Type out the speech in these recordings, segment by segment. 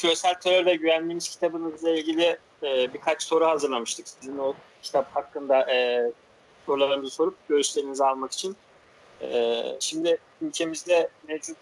küresel terör ve güvenliğimiz kitabınızla ilgili e, birkaç soru hazırlamıştık. Sizin o kitap hakkında e, sorularınızı sorup görüşlerinizi almak için. E, şimdi ülkemizde mevcut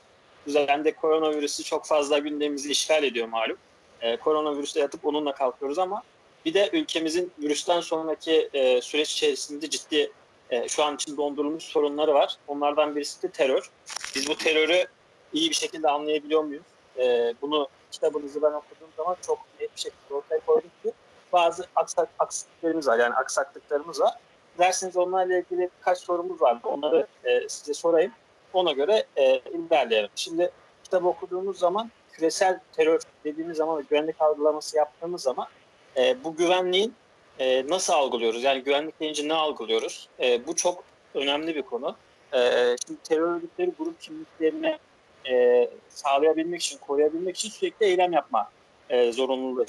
düzende koronavirüsü çok fazla gündemimizi işgal ediyor malum. E, koronavirüste yatıp onunla kalkıyoruz ama bir de ülkemizin virüsten sonraki e, süreç içerisinde ciddi e, şu an için dondurulmuş sorunları var. Onlardan birisi de terör. Biz bu terörü iyi bir şekilde anlayabiliyor muyuz? E, bunu kitabınızı ben okuduğum zaman çok net bir şekilde ortaya koyduk ki bazı aksak, aksaklıklarımız var. Yani aksaklıklarımız var. Derseniz onlarla ilgili birkaç sorumuz vardı. Onları e, size sorayım. Ona göre e, ilerleyelim. Şimdi kitabı okuduğumuz zaman küresel terör dediğimiz zaman ve güvenlik algılaması yaptığımız zaman e, bu güvenliğin e, nasıl algılıyoruz? Yani güvenlik deyince ne algılıyoruz? E, bu çok önemli bir konu. E, şimdi terör örgütleri grup kimliklerini e, sağlayabilmek için, koruyabilmek için sürekli eylem yapma e, zorunluluğu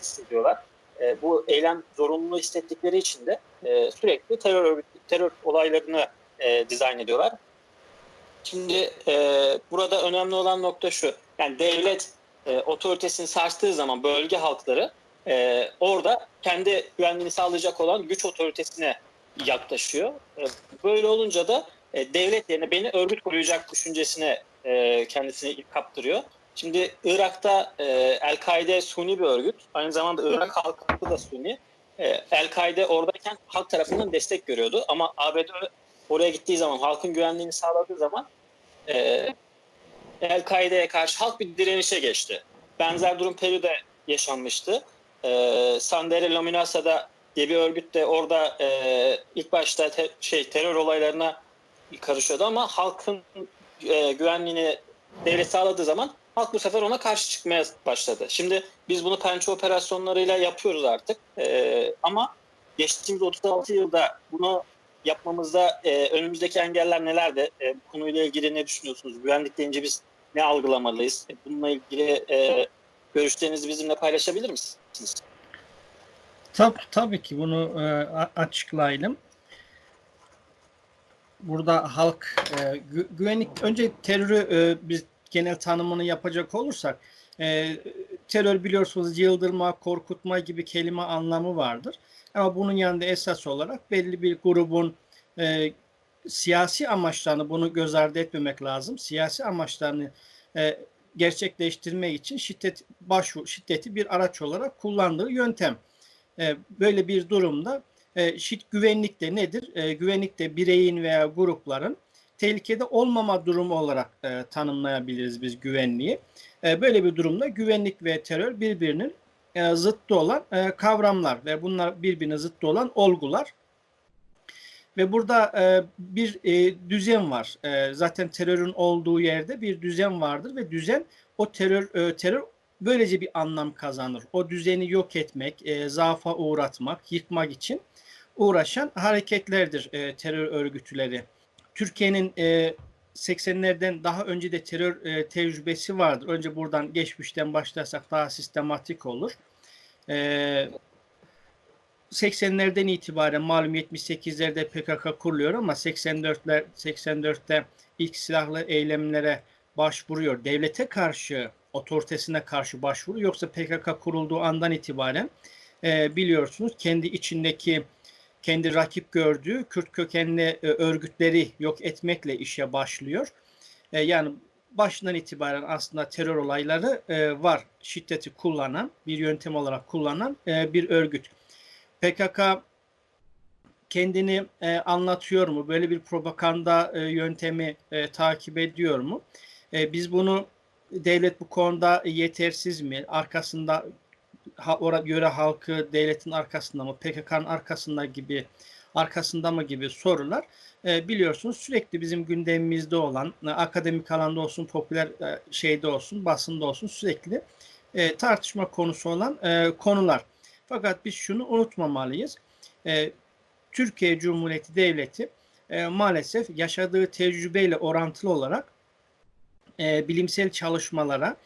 hissediyorlar. E, bu eylem zorunluluğu hissettikleri için de e, sürekli terör terör olaylarını e, dizayn ediyorlar. Şimdi e, burada önemli olan nokta şu. Yani devlet e, otoritesini sarstığı zaman bölge halkları e, orada kendi güvenliğini sağlayacak olan güç otoritesine yaklaşıyor. E, böyle olunca da e, devlet yerine beni örgüt koruyacak düşüncesine e, kendisini kaptırıyor. Şimdi Irak'ta e, El-Kaide Suni bir örgüt. Aynı zamanda Irak halkı da Suni. E, El-Kaide oradayken halk tarafından destek görüyordu. Ama ABD oraya gittiği zaman, halkın güvenliğini sağladığı zaman e, El-Kaide'ye karşı halk bir direnişe geçti. Benzer durum Peru'da yaşanmıştı. E, Sandere Luminasa'da diye bir örgüt de orada e, ilk başta te, şey terör olaylarına karışıyordu ama halkın e, güvenliğini devlet sağladığı zaman halk bu sefer ona karşı çıkmaya başladı. Şimdi biz bunu pençe operasyonlarıyla yapıyoruz artık. E, ama geçtiğimiz 36 yılda bunu yapmamızda e, önümüzdeki engeller nelerdi? E, bu konuyla ilgili ne düşünüyorsunuz? Güvenlik deyince biz ne algılamalıyız? E, bununla ilgili e, görüşlerinizi bizimle paylaşabilir misiniz? Tab tabii ki bunu e, açıklayalım. Burada halk e, gü güvenlik önce terörü e, biz genel tanımını yapacak olursak e, terör biliyorsunuz yıldırma, korkutma gibi kelime anlamı vardır. Ama bunun yanında esas olarak belli bir grubun e, siyasi amaçlarını bunu göz ardı etmemek lazım. Siyasi amaçlarını e, gerçekleştirmek için şiddet başvuru şiddeti bir araç olarak kullandığı yöntem. E, böyle bir durumda e, şit güvenlik de nedir? E, güvenlik de bireyin veya grupların tehlikede olmama durumu olarak e, tanımlayabiliriz biz güvenliği. E, böyle bir durumda güvenlik ve terör birbirinin e, zıttı olan e, kavramlar ve bunlar birbirine zıttı olan olgular. Ve burada e, bir e, düzen var. E, zaten terörün olduğu yerde bir düzen vardır ve düzen o terör e, terör böylece bir anlam kazanır. O düzeni yok etmek, e, zaafa uğratmak, yıkmak için uğraşan hareketlerdir e, terör örgütleri. Türkiye'nin e, 80'lerden daha önce de terör e, tecrübesi vardır. Önce buradan geçmişten başlarsak daha sistematik olur. E, 80'lerden itibaren malum 78'lerde PKK kuruluyor ama 84'ler 84'te ilk silahlı eylemlere başvuruyor. Devlete karşı, otoritesine karşı başvuru yoksa PKK kurulduğu andan itibaren e, biliyorsunuz kendi içindeki kendi rakip gördüğü Kürt kökenli e, örgütleri yok etmekle işe başlıyor. E, yani başından itibaren aslında terör olayları e, var. Şiddeti kullanan, bir yöntem olarak kullanan bir örgüt. PKK kendini anlatıyor mu? Böyle bir propaganda yöntemi takip ediyor mu? Biz bunu devlet bu konuda yetersiz mi? Arkasında orada göre halkı devletin arkasında mı? PKK'nın arkasında gibi arkasında mı gibi sorular e, biliyorsunuz sürekli bizim gündemimizde olan e, akademik alanda olsun popüler e, şeyde olsun basında olsun sürekli e, tartışma konusu olan e, konular. Fakat biz şunu unutmamalıyız. E, Türkiye Cumhuriyeti Devleti e, maalesef yaşadığı tecrübeyle orantılı olarak e, bilimsel çalışmalara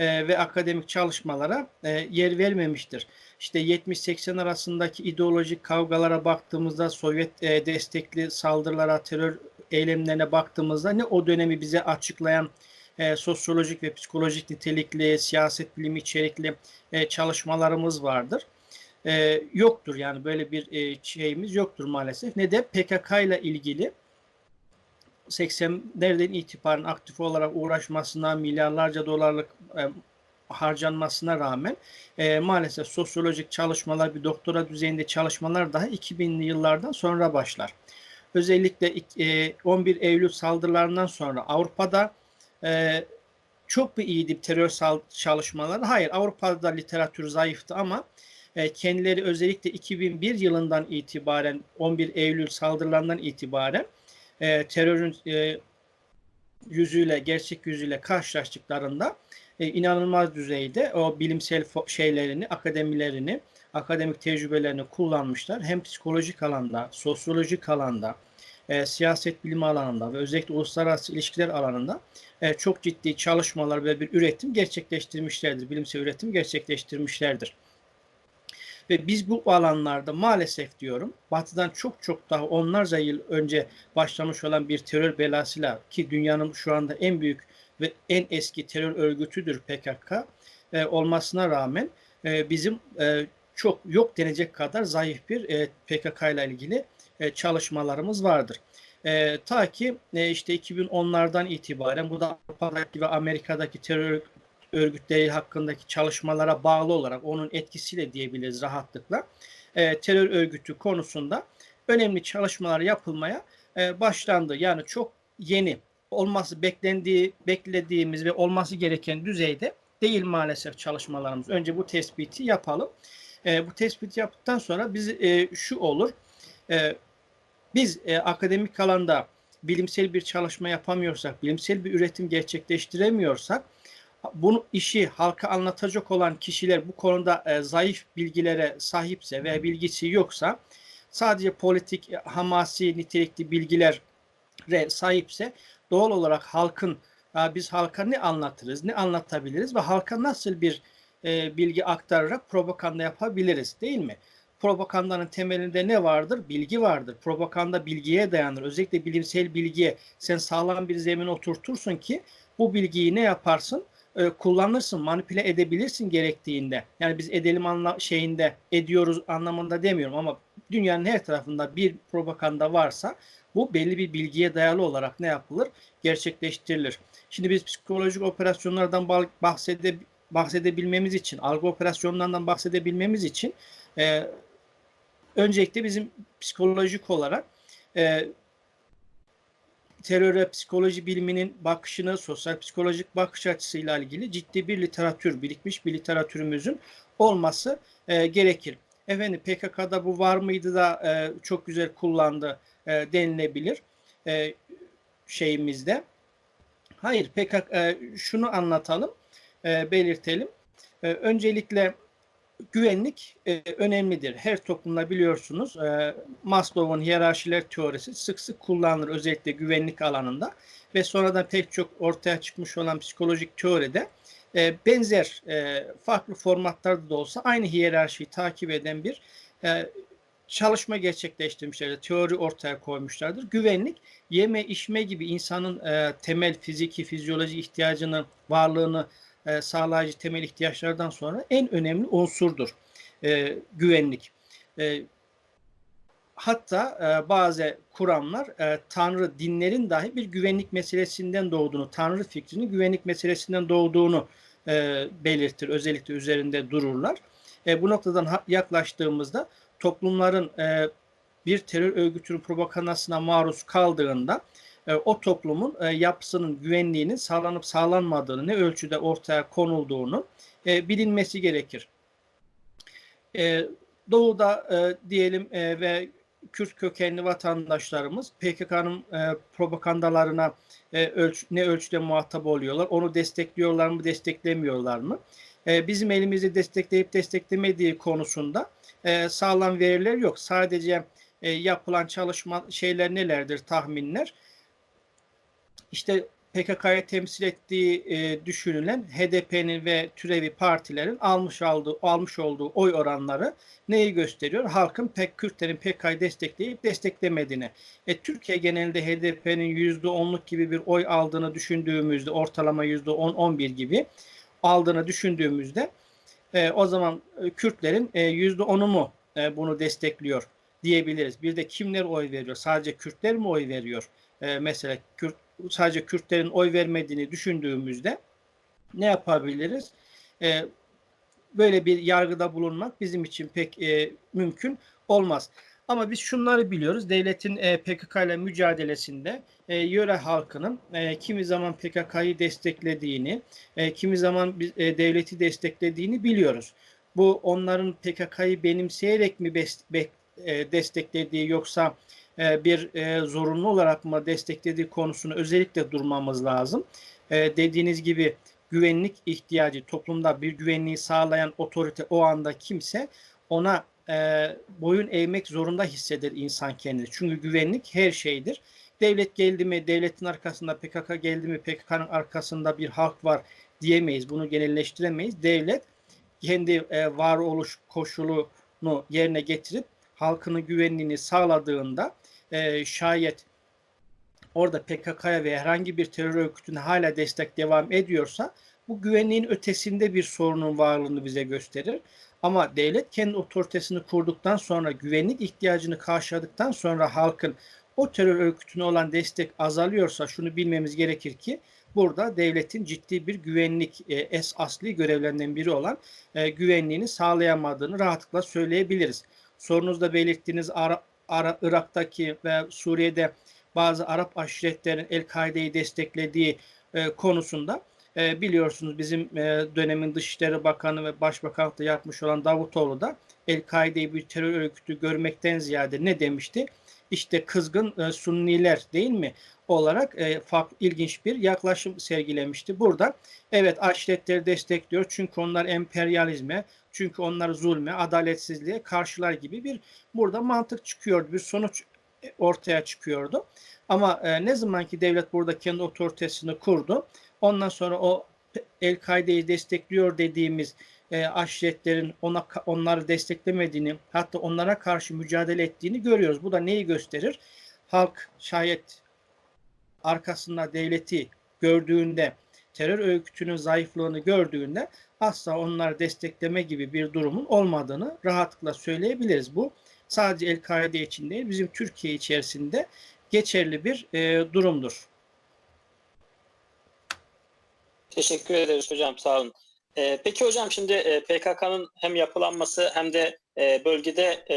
e, ve akademik çalışmalara e, yer vermemiştir. İşte 70-80 arasındaki ideolojik kavgalara baktığımızda Sovyet e, destekli saldırılara, terör eylemlerine baktığımızda ne o dönemi bize açıklayan sosyolojik ve psikolojik nitelikli, siyaset bilimi içerikli çalışmalarımız vardır. Yoktur yani böyle bir şeyimiz yoktur maalesef. Ne de PKK ile ilgili 80'lerden itibaren aktif olarak uğraşmasına, milyarlarca dolarlık e, harcanmasına rağmen e, maalesef sosyolojik çalışmalar, bir doktora düzeyinde çalışmalar daha 2000'li yıllardan sonra başlar. Özellikle e, 11 Eylül saldırılarından sonra Avrupa'da e, çok mu iyiydi terör çalışmaları? Hayır, Avrupa'da literatür zayıftı ama e, kendileri özellikle 2001 yılından itibaren 11 Eylül saldırılarından itibaren e, terörün e, yüzüyle, gerçek yüzüyle karşılaştıklarında e, inanılmaz düzeyde o bilimsel şeylerini, akademilerini, akademik tecrübelerini kullanmışlar. Hem psikolojik alanda, sosyolojik alanda, e, siyaset bilimi alanında ve özellikle uluslararası ilişkiler alanında e, çok ciddi çalışmalar ve bir üretim gerçekleştirmişlerdir. Bilimsel üretim gerçekleştirmişlerdir. Ve biz bu alanlarda maalesef diyorum batıdan çok çok daha onlarca yıl önce başlamış olan bir terör belasıyla ki dünyanın şu anda en büyük ve en eski terör örgütüdür PKK e, olmasına rağmen e, bizim e, çok yok denecek kadar zayıf bir e, PKK ile ilgili e, çalışmalarımız vardır. E, ta ki e, işte 2010'lardan itibaren bu da Avrupa'daki ve Amerika'daki terör örgütleri hakkındaki çalışmalara bağlı olarak onun etkisiyle diyebiliriz rahatlıkla e, terör örgütü konusunda önemli çalışmalar yapılmaya e, başlandı. Yani çok yeni olması beklendiği beklediğimiz ve olması gereken düzeyde değil maalesef çalışmalarımız. Önce bu tespiti yapalım. E, bu tespiti yaptıktan sonra biz e, şu olur. E, biz e, akademik alanda bilimsel bir çalışma yapamıyorsak, bilimsel bir üretim gerçekleştiremiyorsak bunu işi halka anlatacak olan kişiler bu konuda e, zayıf bilgilere sahipse veya bilgisi yoksa sadece politik e, hamasi nitelikli bilgilere sahipse doğal olarak halkın e, biz halka ne anlatırız, ne anlatabiliriz ve halka nasıl bir e, bilgi aktararak propaganda yapabiliriz değil mi? Propagandanın temelinde ne vardır? Bilgi vardır. Propaganda bilgiye dayanır. Özellikle bilimsel bilgiye sen sağlam bir zemin oturtursun ki bu bilgiyi ne yaparsın? E, kullanırsın, manipüle edebilirsin gerektiğinde. Yani biz edelim anla şeyinde ediyoruz anlamında demiyorum ama dünyanın her tarafında bir propaganda varsa bu belli bir bilgiye dayalı olarak ne yapılır? Gerçekleştirilir. Şimdi biz psikolojik operasyonlardan bahsede, bahsedebilmemiz için, algı operasyonlarından bahsedebilmemiz için e, öncelikle bizim psikolojik olarak e, teröre psikoloji biliminin bakışını, sosyal psikolojik bakış açısıyla ilgili ciddi bir literatür, birikmiş bir literatürümüzün olması e, gerekir. Efendim PKK'da bu var mıydı da e, çok güzel kullandı e, denilebilir e, şeyimizde. Hayır PKK e, şunu anlatalım, e, belirtelim. E, öncelikle güvenlik e, önemlidir. Her toplumda biliyorsunuz e, Maslow'un hiyerarşiler teorisi sık sık kullanılır özellikle güvenlik alanında ve sonradan pek çok ortaya çıkmış olan psikolojik teoride e, benzer e, farklı formatlarda da olsa aynı hiyerarşiyi takip eden bir e, çalışma gerçekleştirmişlerdir. Teori ortaya koymuşlardır. Güvenlik yeme içme gibi insanın e, temel fiziki fizyoloji ihtiyacının varlığını e, sağlayıcı temel ihtiyaçlardan sonra en önemli unsurdur e, güvenlik. E, hatta e, bazı kuramlar e, Tanrı dinlerin dahi bir güvenlik meselesinden doğduğunu, Tanrı fikrinin güvenlik meselesinden doğduğunu e, belirtir. Özellikle üzerinde dururlar. E, bu noktadan yaklaştığımızda toplumların e, bir terör örgütünün propagandasına maruz kaldığında e, o toplumun e, yapısının güvenliğinin sağlanıp sağlanmadığını, ne ölçüde ortaya konulduğunu e, bilinmesi gerekir. Doğu'da diyelim ve Kürt kökenli vatandaşlarımız PKK'nın propagandalarına ne ölçüde muhatap oluyorlar, onu destekliyorlar mı, desteklemiyorlar mı? bizim elimizde destekleyip desteklemediği konusunda sağlam veriler yok. Sadece yapılan çalışma şeyler nelerdir, tahminler? İşte PKK'yı temsil ettiği e, düşünülen HDP'nin ve türevi partilerin almış olduğu almış olduğu oy oranları neyi gösteriyor? Halkın pek Kürtlerin PKK'yı destekleyip desteklemediğini. E, Türkiye genelinde HDP'nin %10'luk gibi bir oy aldığını düşündüğümüzde ortalama %10-11 gibi aldığını düşündüğümüzde e, o zaman e, Kürtlerin e, %10'u mu e, bunu destekliyor diyebiliriz. Bir de kimler oy veriyor? Sadece Kürtler mi oy veriyor? E, mesela Kürt sadece Kürtlerin oy vermediğini düşündüğümüzde ne yapabiliriz? E, böyle bir yargıda bulunmak bizim için pek e, mümkün olmaz. Ama biz şunları biliyoruz. Devletin e, PKK ile mücadelesinde e, yöre halkının e, kimi zaman PKK'yı desteklediğini, e, kimi zaman e, devleti desteklediğini biliyoruz. Bu onların PKK'yı benimseyerek mi bes, be, e, desteklediği yoksa bir e, zorunlu olarak mı desteklediği konusunu özellikle durmamız lazım. E, dediğiniz gibi güvenlik ihtiyacı toplumda bir güvenliği sağlayan otorite o anda kimse ona e, boyun eğmek zorunda hisseder insan kendini. Çünkü güvenlik her şeydir. Devlet geldi mi, devletin arkasında PKK geldi mi, PKK'nın arkasında bir halk var diyemeyiz. Bunu genelleştiremeyiz. Devlet kendi e, varoluş koşulunu yerine getirip halkının güvenliğini sağladığında e, şayet orada PKK'ya ve herhangi bir terör örgütüne hala destek devam ediyorsa bu güvenliğin ötesinde bir sorunun varlığını bize gösterir. Ama devlet kendi otoritesini kurduktan sonra güvenlik ihtiyacını karşıladıktan sonra halkın o terör örgütüne olan destek azalıyorsa şunu bilmemiz gerekir ki burada devletin ciddi bir güvenlik e, es asli görevlerinden biri olan e, güvenliğini sağlayamadığını rahatlıkla söyleyebiliriz. Sorunuzda belirttiğiniz Ara, Irak'taki ve Suriye'de bazı Arap aşiretlerin El-Kaide'yi desteklediği e, konusunda e, biliyorsunuz bizim e, dönemin Dışişleri Bakanı ve Başbakanlıkta yapmış olan Davutoğlu da El-Kaide'yi bir terör örgütü görmekten ziyade ne demişti? İşte kızgın e, Sunniler değil mi? olarak e, farklı ilginç bir yaklaşım sergilemişti. Burada evet aşiretleri destekliyor çünkü onlar emperyalizme, çünkü onlar zulme, adaletsizliğe karşılar gibi bir burada mantık çıkıyordu, bir sonuç ortaya çıkıyordu. Ama e, ne zaman ki devlet burada kendi otoritesini kurdu, ondan sonra o El-Kaide'yi destekliyor dediğimiz e, aşiretlerin ona onları desteklemediğini, hatta onlara karşı mücadele ettiğini görüyoruz. Bu da neyi gösterir? Halk şayet arkasında devleti gördüğünde, terör örgütünün zayıflığını gördüğünde asla onları destekleme gibi bir durumun olmadığını rahatlıkla söyleyebiliriz. Bu sadece El-Kaide için değil, bizim Türkiye içerisinde geçerli bir e, durumdur. Teşekkür ederiz hocam, sağ olun. E, peki hocam şimdi e, PKK'nın hem yapılanması hem de e, bölgede e,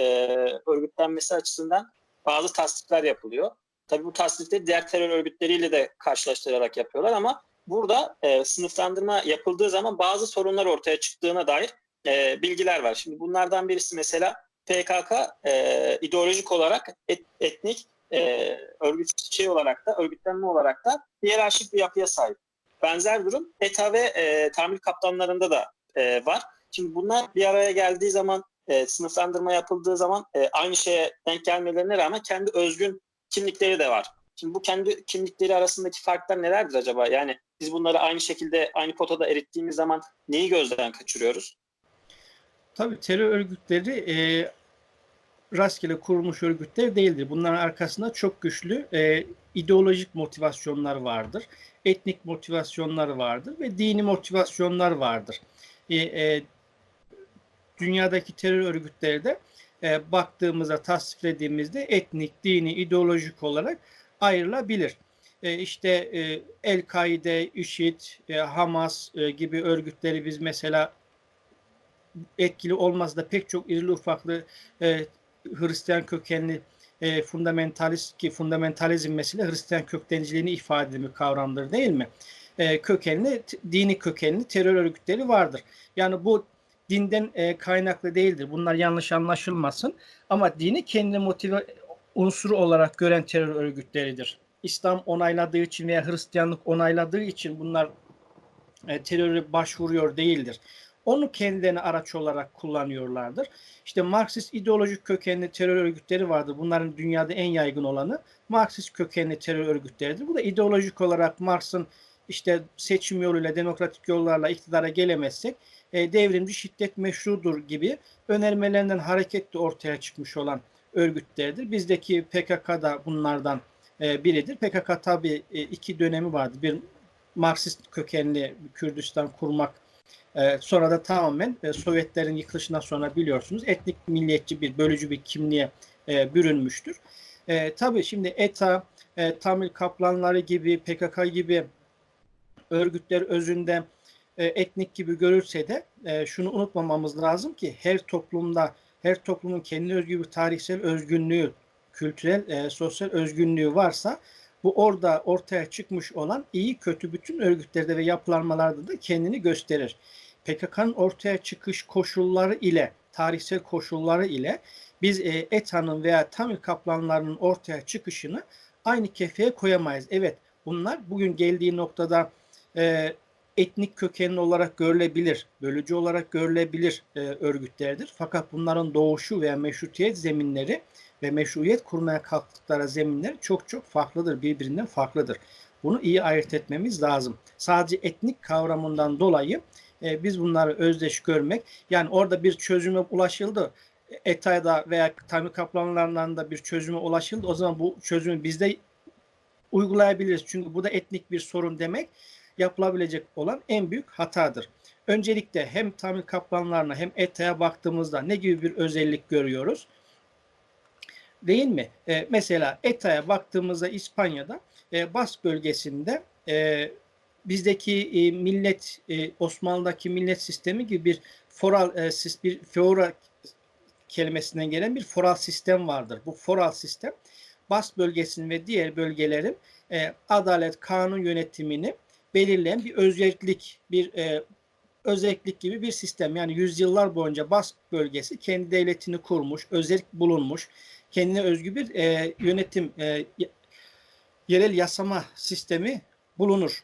örgütlenmesi açısından bazı tasdikler yapılıyor. Tabii bu tasdikleri diğer terör örgütleriyle de karşılaştırarak yapıyorlar ama burada e, sınıflandırma yapıldığı zaman bazı sorunlar ortaya çıktığına dair e, bilgiler var. Şimdi bunlardan birisi mesela PKK e, ideolojik olarak et, etnik e, örgüt şey olarak da örgütlenme olarak da hiyerarşik bir yapıya sahip. Benzer durum ETA ve e, tamir kaptanlarında da e, var. Şimdi bunlar bir araya geldiği zaman e, sınıflandırma yapıldığı zaman e, aynı şeye denk gelmelerine rağmen kendi özgün kimlikleri de var. Şimdi bu kendi kimlikleri arasındaki farklar nelerdir acaba? Yani biz bunları aynı şekilde aynı potada erittiğimiz zaman neyi gözden kaçırıyoruz? Tabii terör örgütleri e, rastgele kurulmuş örgütler değildir. Bunların arkasında çok güçlü e, ideolojik motivasyonlar vardır. Etnik motivasyonlar vardır ve dini motivasyonlar vardır. E, e, dünyadaki terör örgütleri de e, baktığımızda, tasdiklediğimizde etnik, dini, ideolojik olarak ayrılabilir. E, işte e, El-Kaide, IŞİD, e, Hamas e, gibi örgütleri biz mesela etkili olmaz da pek çok irili ufaklı e, Hristiyan kökenli e, fundamentalist ki fundamentalizm mesele Hristiyan köktenciliğini ifade eden bir kavramdır değil mi? E, kökenli, dini kökenli terör örgütleri vardır. Yani bu dinden e, kaynaklı değildir. Bunlar yanlış anlaşılmasın. Ama dini kendi motive unsuru olarak gören terör örgütleridir. İslam onayladığı için veya Hristiyanlık onayladığı için bunlar e, teröre başvuruyor değildir. Onu kendilerine araç olarak kullanıyorlardır. İşte Marksist ideolojik kökenli terör örgütleri vardır. Bunların dünyada en yaygın olanı Marksist kökenli terör örgütleridir. Bu da ideolojik olarak Marx'ın işte seçim yoluyla, demokratik yollarla iktidara gelemezsek e, devrimci şiddet meşrudur gibi önermelerinden hareketle ortaya çıkmış olan örgütlerdir. Bizdeki PKK da bunlardan e, biridir. PKK tabii e, iki dönemi vardı. Bir Marksist kökenli Kürdistan kurmak e, sonra da tamamen e, Sovyetlerin yıkılışından sonra biliyorsunuz etnik milliyetçi bir bölücü bir kimliğe e, bürünmüştür. E, tabii şimdi ETA, e, Tamil Kaplanları gibi, PKK gibi örgütler özünde e, etnik gibi görülse de e, şunu unutmamamız lazım ki her toplumda, her toplumun kendi özgü bir tarihsel özgünlüğü, kültürel, e, sosyal özgünlüğü varsa bu orada ortaya çıkmış olan iyi kötü bütün örgütlerde ve yapılanmalarda da kendini gösterir. PKK'nın ortaya çıkış koşulları ile, tarihsel koşulları ile biz e, ETA'nın veya Tamil kaplanlarının ortaya çıkışını aynı kefeye koyamayız. Evet bunlar bugün geldiği noktada e, etnik kökenli olarak görülebilir, bölücü olarak görülebilir e, örgütlerdir. Fakat bunların doğuşu veya meşrutiyet zeminleri ve meşruiyet kurmaya kalktıkları zeminler çok çok farklıdır, birbirinden farklıdır. Bunu iyi ayırt etmemiz lazım. Sadece etnik kavramından dolayı e, biz bunları özdeş görmek, yani orada bir çözüme ulaşıldı, ETA'da veya Tamil kaplanlarından da bir çözüme ulaşıldı. O zaman bu çözümü bizde uygulayabiliriz. Çünkü bu da etnik bir sorun demek yapılabilecek olan en büyük hatadır. Öncelikle hem Tamil kaplanlarına hem ETA'ya baktığımızda ne gibi bir özellik görüyoruz? Değil mi? E, mesela ETA'ya baktığımızda İspanya'da e, Bas bölgesinde e, bizdeki e, millet e, Osmanlı'daki millet sistemi gibi bir foral e, bir feora kelimesinden gelen bir foral sistem vardır. Bu foral sistem Bas bölgesinin ve diğer bölgelerin e, adalet, kanun yönetimini belirleyen bir özellik, bir e, özellik gibi bir sistem. Yani yüzyıllar boyunca Bas bölgesi kendi devletini kurmuş, özellik bulunmuş, kendine özgü bir e, yönetim, e, yerel yasama sistemi bulunur.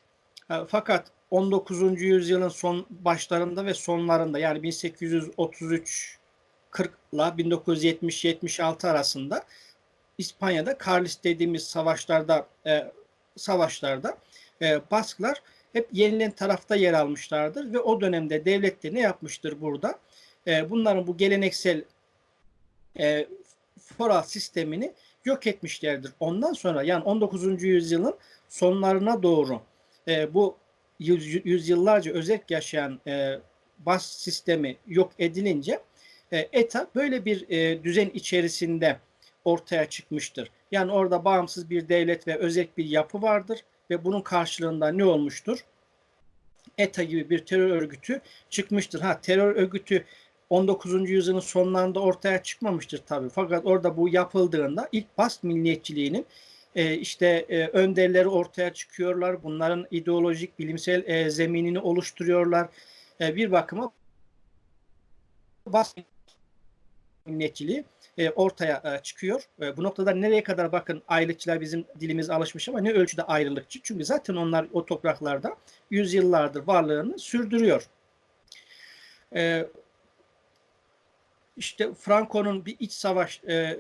E, fakat 19. yüzyılın son başlarında ve sonlarında yani 1833 40 ile 1970-76 arasında İspanya'da Carlist dediğimiz savaşlarda e, savaşlarda e, Basklar hep yenilen tarafta yer almışlardır ve o dönemde devlet de ne yapmıştır burada? E, bunların bu geleneksel e, foral sistemini yok etmişlerdir. Ondan sonra yani 19. yüzyılın sonlarına doğru e, bu yüz, yüzyıllarca özek yaşayan e, bas sistemi yok edilince e, ETA böyle bir e, düzen içerisinde ortaya çıkmıştır. Yani orada bağımsız bir devlet ve özek bir yapı vardır ve bunun karşılığında ne olmuştur? ETA gibi bir terör örgütü çıkmıştır. Ha terör örgütü 19. yüzyılın sonlarında ortaya çıkmamıştır tabii. Fakat orada bu yapıldığında ilk Bast milliyetçiliğinin e, işte e, önderleri ortaya çıkıyorlar. Bunların ideolojik, bilimsel e, zeminini oluşturuyorlar. E, bir bakıma Bast milliyetçiliği e, ortaya e, çıkıyor. E, bu noktada nereye kadar bakın ayrılıkçılar bizim dilimiz alışmış ama ne ölçüde ayrılıkçı? Çünkü zaten onlar o topraklarda yüzyıllardır varlığını sürdürüyor. E, işte Franco'nun bir iç savaş e,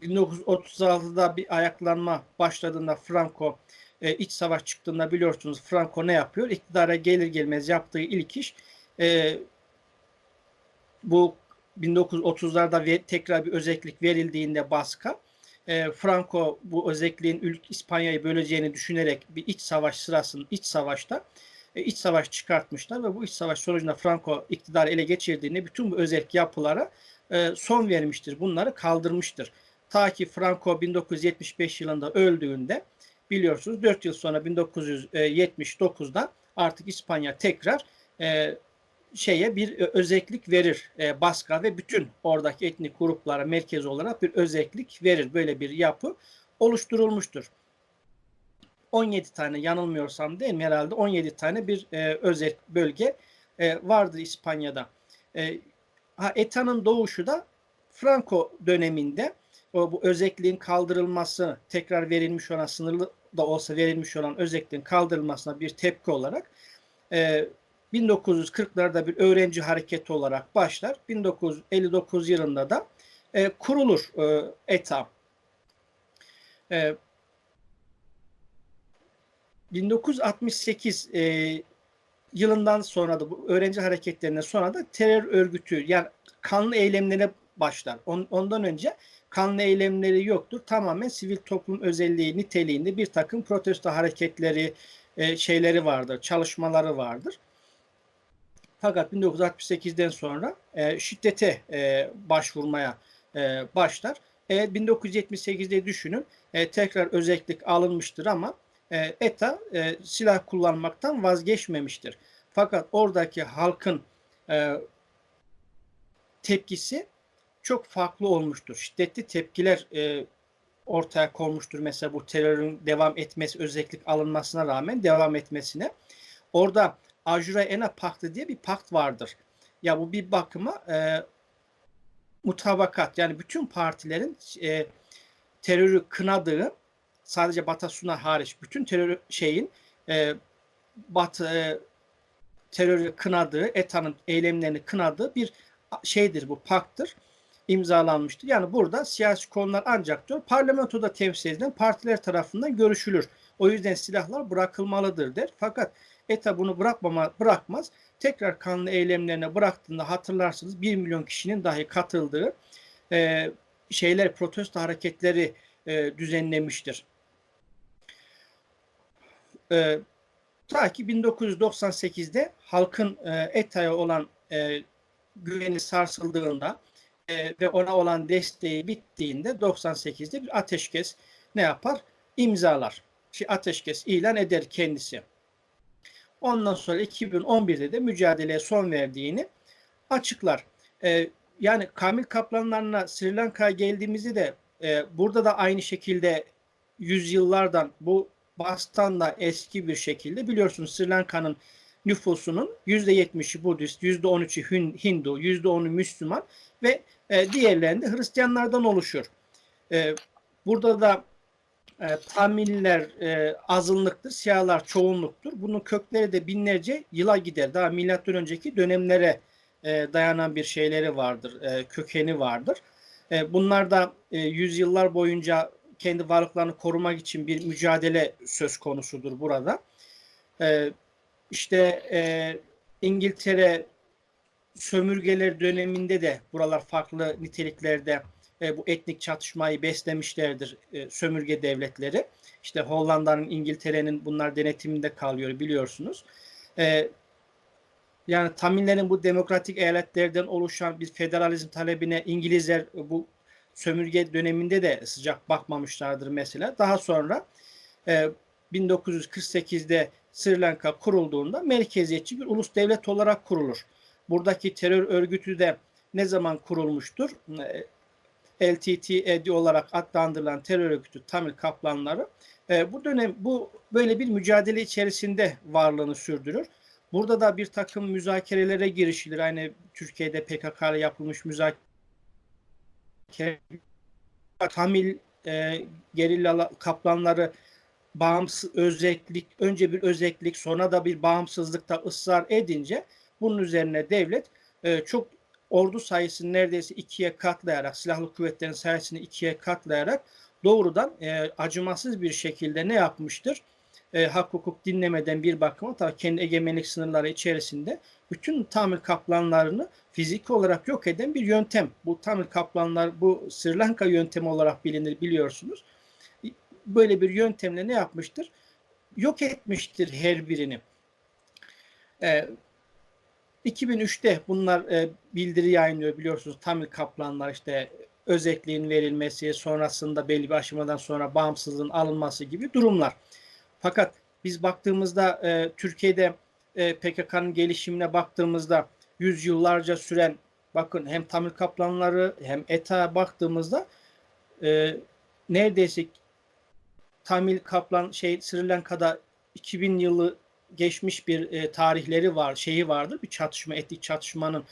1936'da bir ayaklanma başladığında Franco e, iç savaş çıktığında biliyorsunuz Franco ne yapıyor? İktidara gelir gelmez yaptığı ilk iş e, bu 1930'larda ve tekrar bir özellik verildiğinde baska e, Franco bu özelliğin ülk İspanya'yı böleceğini düşünerek bir iç savaş sırasında iç savaşta e, iç savaş çıkartmışlar ve bu iç savaş sonucunda Franco iktidarı ele geçirdiğinde bütün bu özellik yapılara e, son vermiştir. Bunları kaldırmıştır. Ta ki Franco 1975 yılında öldüğünde biliyorsunuz 4 yıl sonra 1979'da artık İspanya tekrar e, şeye bir özellik verir e, Baska ve bütün oradaki etnik gruplara merkez olarak bir özellik verir. Böyle bir yapı oluşturulmuştur. 17 tane yanılmıyorsam değil mi herhalde 17 tane bir e, özel bölge e, vardı İspanya'da. E, ha, ETA'nın doğuşu da Franco döneminde o bu özelliğin kaldırılması tekrar verilmiş olan sınırlı da olsa verilmiş olan özelliğin kaldırılmasına bir tepki olarak e, 1940'larda bir öğrenci hareketi olarak başlar. 1959 yılında da e, kurulur e, ETA. E, 1968 e, yılından sonra da bu öğrenci hareketlerinden sonra da terör örgütü yani kanlı eylemlerine başlar. On, ondan önce kanlı eylemleri yoktur. Tamamen sivil toplum özelliği niteliğinde bir takım protesto hareketleri e, şeyleri vardır, çalışmaları vardır. Fakat 1968'den sonra e, şiddete e, başvurmaya e, başlar. Evet 1978'de düşünün e, tekrar özellik alınmıştır ama e, ETA e, silah kullanmaktan vazgeçmemiştir. Fakat oradaki halkın e, tepkisi çok farklı olmuştur. Şiddetli tepkiler e, ortaya konmuştur. Mesela bu terörün devam etmesi, özellik alınmasına rağmen devam etmesine. Orada Ajura Ena Paktı diye bir pakt vardır. Ya bu bir bakıma e, mutabakat yani bütün partilerin e, terörü kınadığı sadece Batasuna hariç bütün terör şeyin e, Batı e, terörü kınadığı, ETA'nın eylemlerini kınadığı bir şeydir bu pakttır imzalanmıştır. Yani burada siyasi konular ancak diyor parlamentoda temsil edilen partiler tarafından görüşülür. O yüzden silahlar bırakılmalıdır der. Fakat ETA bunu bırakmama, bırakmaz. Tekrar kanlı eylemlerine bıraktığında hatırlarsınız 1 milyon kişinin dahi katıldığı e, şeyler protesto hareketleri e, düzenlemiştir. E, ta ki 1998'de halkın e, ETA'ya olan e, güveni sarsıldığında e, ve ona olan desteği bittiğinde 98'de bir ateşkes ne yapar? İmzalar. Şey, ateşkes ilan eder kendisi. Ondan sonra 2011'de de mücadeleye son verdiğini açıklar. E, yani Kamil Kaplanlarına Sri Lanka'ya geldiğimizde de e, burada da aynı şekilde yüzyıllardan bu bastan da eski bir şekilde biliyorsunuz Sri Lanka'nın nüfusunun %70'i Budist, %13'ü Hindu, %10'u Müslüman ve e, diğerlerinde Hristiyanlardan oluşur. E, burada da e, Tamiller e, azınlıktır, siyahlar çoğunluktur. Bunun kökleri de binlerce yıla gider. Daha milattan önceki dönemlere dayanan bir şeyleri vardır, kökeni vardır. Bunlar da e, yüzyıllar boyunca kendi varlıklarını korumak için bir mücadele söz konusudur burada. E, işte e, İngiltere sömürgeler döneminde de buralar farklı niteliklerde e, bu etnik çatışmayı beslemişlerdir e, sömürge devletleri. İşte Hollanda'nın, İngiltere'nin bunlar denetiminde kalıyor biliyorsunuz. E, yani Tamillerin bu demokratik eyaletlerden oluşan bir federalizm talebine İngilizler bu sömürge döneminde de sıcak bakmamışlardır mesela. Daha sonra e, 1948'de Sri Lanka kurulduğunda merkeziyetçi bir ulus devlet olarak kurulur. Buradaki terör örgütü de ne zaman kurulmuştur? LTTE olarak adlandırılan terör örgütü Tamil Kaplanları e, bu dönem bu böyle bir mücadele içerisinde varlığını sürdürür. Burada da bir takım müzakerelere girişilir. Aynı Türkiye'de PKK ile yapılmış müzakere Tamil e, gerilla kaplanları bağımsız özellik, önce bir özellik sonra da bir bağımsızlıkta ısrar edince bunun üzerine devlet e, çok ordu sayısını neredeyse ikiye katlayarak, silahlı kuvvetlerin sayısını ikiye katlayarak doğrudan e, acımasız bir şekilde ne yapmıştır? E, hak hukuk dinlemeden bir bakıma tabii kendi egemenlik sınırları içerisinde bütün tamir kaplanlarını fiziki olarak yok eden bir yöntem. Bu tamir kaplanlar bu Sri Lanka yöntemi olarak bilinir biliyorsunuz. Böyle bir yöntemle ne yapmıştır? Yok etmiştir her birini. E, 2003'te bunlar e, bildiri yayınlıyor biliyorsunuz. Tamil kaplanlar işte özelliğin verilmesi, sonrasında belli bir aşamadan sonra bağımsızlığın alınması gibi durumlar. Fakat biz baktığımızda e, Türkiye'de e, PKK'nın gelişimine baktığımızda yüzyıllarca süren bakın hem Tamil kaplanları hem ETA baktığımızda e, neredeyse Tamil kaplan şey Sri Lanka'da 2000 yılı geçmiş bir e, tarihleri var, şeyi vardır. Bir çatışma, etnik çatışmanın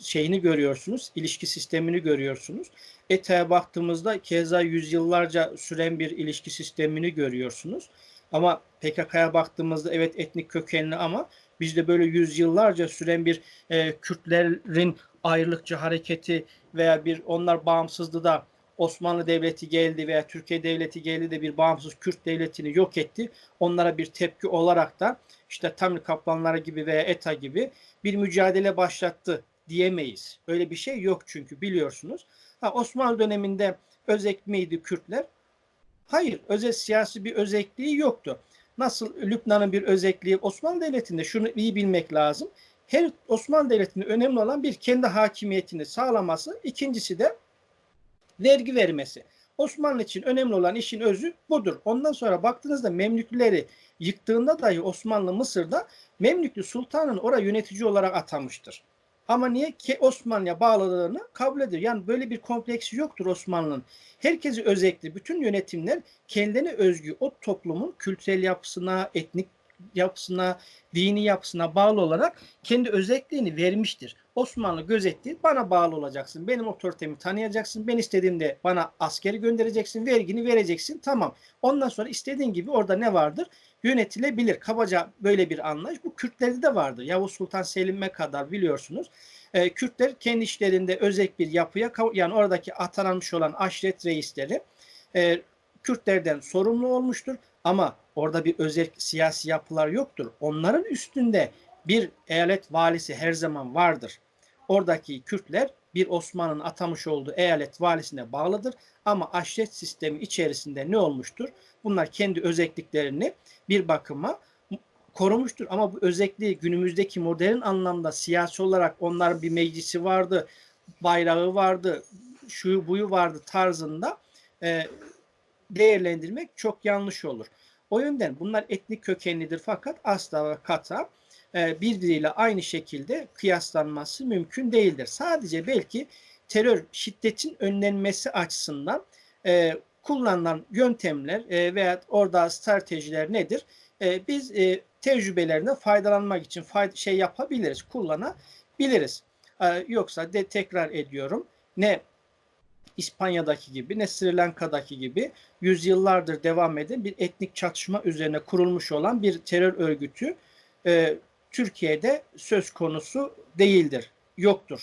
şeyini görüyorsunuz, ilişki sistemini görüyorsunuz. ETA'ya baktığımızda keza yüzyıllarca süren bir ilişki sistemini görüyorsunuz. Ama PKK'ya baktığımızda evet etnik kökenli ama Bizde böyle yüzyıllarca süren bir e, Kürtlerin ayrılıkçı hareketi veya bir onlar bağımsızlığı da Osmanlı Devleti geldi veya Türkiye Devleti geldi de bir bağımsız Kürt devletini yok etti. Onlara bir tepki olarak da işte Tamil Kaplanları gibi veya ETA gibi bir mücadele başlattı diyemeyiz. Öyle bir şey yok çünkü biliyorsunuz. Ha, Osmanlı döneminde özek miydi Kürtler? Hayır, özel siyasi bir özelliği yoktu. Nasıl Lübnan'ın bir özelliği Osmanlı Devleti'nde şunu iyi bilmek lazım. Her Osmanlı Devleti'nde önemli olan bir kendi hakimiyetini sağlaması, ikincisi de vergi vermesi. Osmanlı için önemli olan işin özü budur. Ondan sonra baktığınızda Memlükleri yıktığında dahi Osmanlı Mısır'da Memlüklü Sultan'ın oraya yönetici olarak atamıştır. Ama niye? Ki Osmanlı'ya bağlılığını kabul ediyor. Yani böyle bir kompleksi yoktur Osmanlı'nın. Herkesi özellikle bütün yönetimler kendine özgü o toplumun kültürel yapısına, etnik yapısına, dini yapısına bağlı olarak kendi özelliğini vermiştir. Osmanlı gözettiği bana bağlı olacaksın. Benim otoritemi tanıyacaksın. Ben istediğimde bana askeri göndereceksin. Vergini vereceksin. Tamam. Ondan sonra istediğin gibi orada ne vardır? Yönetilebilir. Kabaca böyle bir anlayış. Bu Kürtlerde de vardır. Yavuz Sultan Selim'e kadar biliyorsunuz. Ee, Kürtler kendi işlerinde özel bir yapıya yani oradaki atanmış olan aşiret reisleri e, Kürtlerden sorumlu olmuştur. Ama orada bir özel siyasi yapılar yoktur. Onların üstünde bir eyalet valisi her zaman vardır. Oradaki Kürtler bir Osman'ın atamış olduğu eyalet valisine bağlıdır. Ama aşiret sistemi içerisinde ne olmuştur? Bunlar kendi özelliklerini bir bakıma korumuştur. Ama bu özelliği günümüzdeki modern anlamda siyasi olarak onların bir meclisi vardı, bayrağı vardı, şu buyu vardı tarzında e, değerlendirmek çok yanlış olur. O yönden bunlar etnik kökenlidir fakat asla ve kata birbiriyle aynı şekilde kıyaslanması mümkün değildir. Sadece belki terör şiddetin önlenmesi açısından e, kullanılan yöntemler e, veya orada stratejiler nedir? E, biz e, tecrübelerine faydalanmak için şey yapabiliriz, kullanabiliriz. E, yoksa de tekrar ediyorum ne İspanya'daki gibi ne Sri Lanka'daki gibi yüzyıllardır devam eden bir etnik çatışma üzerine kurulmuş olan bir terör örgütü e, Türkiye'de söz konusu değildir, yoktur.